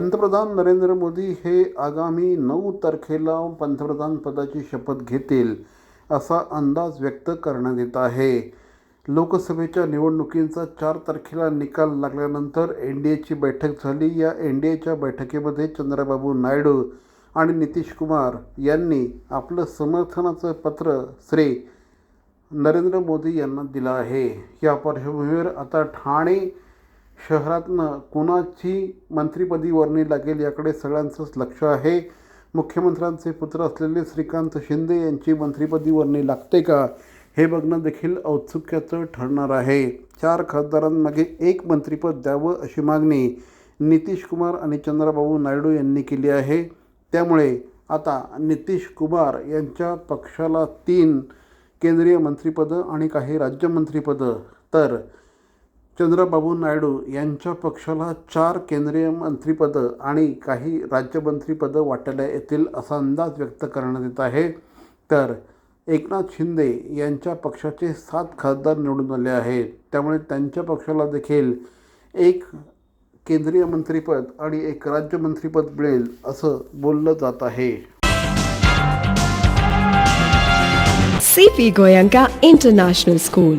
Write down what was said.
पंतप्रधान नरेंद्र मोदी हे आगामी नऊ तारखेला पंतप्रधान पदाची शपथ घेतील असा अंदाज व्यक्त करण्यात येत आहे. लोकसभेच्या निवडणुकींचा चार तारखेला निकाल लागल्यानंतर एन डी एची बैठक झाली. या एन डी एच्या बैठकीमध्ये चंद्रबाबू नायडू आणि नितीश कुमार यांनी आपलं समर्थनाचं पत्र श्री नरेंद्र मोदी यांना दिलं आहे. या पार्श्वभूमीवर आता ठाणे शहरातनं कोणाची मंत्रिपदी वर्णी लागेल याकडे सगळ्यांचंच लक्ष आहे. मुख्यमंत्र्यांचे पुत्र असलेले श्रीकांत शिंदे यांची मंत्रिपदी वर्णी लागते का? हे बघणं देखील औत्सुक्याचं ठरणार आहे. चार खासदारांमागे एक मंत्रिपद द्यावं अशी मागणी नितीश कुमार आणि चंद्रबाबू नायडू यांनी केली आहे. त्यामुळे आता नितीश कुमार यांच्या पक्षाला तीन केंद्रीय मंत्रिपदं आणि काही राज्यमंत्रीपदं तर चंद्रबाबू नायडू यांच्या पक्षाला चार केंद्रीय मंत्रिपदं आणि काही राज्यमंत्रीपदं वाटायला येतील असा अंदाज व्यक्त करण्यात येत आहे. तर एकनाथ शिंदे यांच्या पक्षाचे सात खासदार निवडून आले आहेत. त्यामुळे त्यांच्या पक्षाला देखील एक केंद्रीय मंत्रिपद आणि एक राज्यमंत्रीपद मिळेल असं बोललं जात आहे. C P Goenka international school